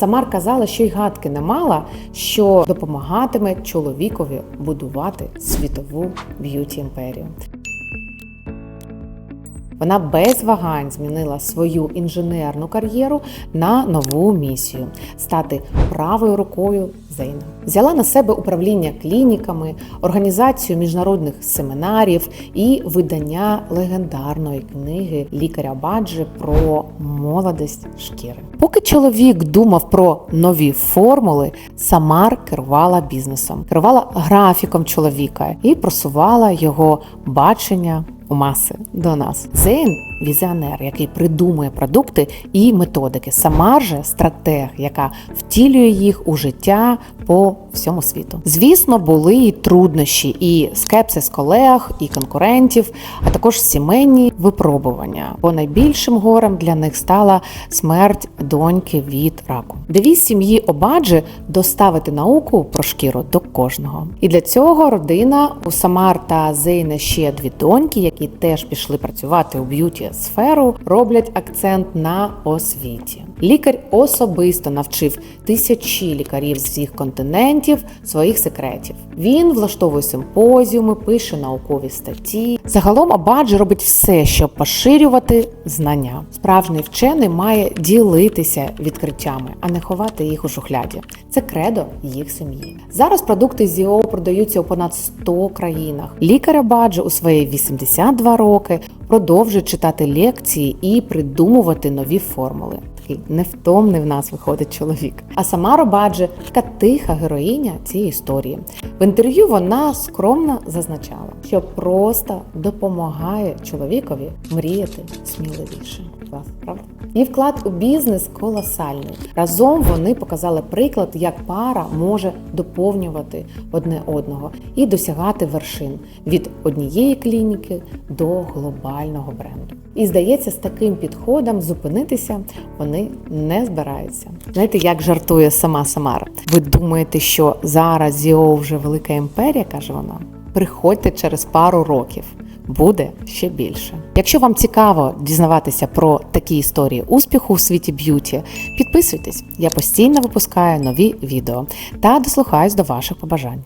Самар казала, що й гадки не мала, що допомагатиме чоловікові будувати світову б'юті імперію. Вона без вагань змінила свою інженерну кар'єру на нову місію стати правою рукою Зейна. Взяла на себе управління клініками, організацію міжнародних семінарів і видання легендарної книги лікаря Баджи про молодість шкіри. Поки чоловік думав про нові формули, Самар керувала бізнесом, керувала графіком чоловіка і просувала його бачення маси до нас. Зейн візіонер, який придумує продукти і методики. Сама же стратег, яка втілює їх у життя по всьому світу. Звісно, були і труднощі, і скепсис колег, і конкурентів, а також сімейні випробування. Бо найбільшим горем для них стала смерть доньки від раку. Девіз сім'ї Обаджи доставити науку про шкіру до кожного. І для цього родина у Самар та Зейна ще дві доньки, які теж пішли працювати у б'юті сферу, роблять акцент на освіті. Лікар особисто навчив тисячі лікарів з всіх континентів своїх секретів. Він влаштовує симпозіуми, пише наукові статті. Загалом Абаджі робить все, щоб поширювати знання. Справжній вчений має ділитися відкриттями, а не ховати їх у шухляді. Це кредо їх сім'ї. Зараз продукти ЗІО продаються у понад 100 країнах. Лікар Абаджі у свої 82 роки продовжує читати лекції і придумувати нові формули. Такий невтомний в нас виходить чоловік. А сама Робаджи така тиха героїня цієї історії. В інтерв'ю вона скромно зазначала, що просто допомагає чоловікові мріяти сміливіше. Правда? Її вклад у бізнес колосальний. Разом вони показали приклад, як пара може доповнювати одне одного і досягати вершин від однієї клініки до глобального бренду. І здається, з таким підходом зупинитися вони не збираються. Знаєте, як жартує сама Самара? Ви думаєте, що зараз Зіо вже велика імперія, каже вона? Приходьте через пару років. Буде ще більше. Якщо вам цікаво дізнаватися про такі історії успіху у світі б'юті, підписуйтесь. Я постійно випускаю нові відео та дослухаюсь до ваших побажань.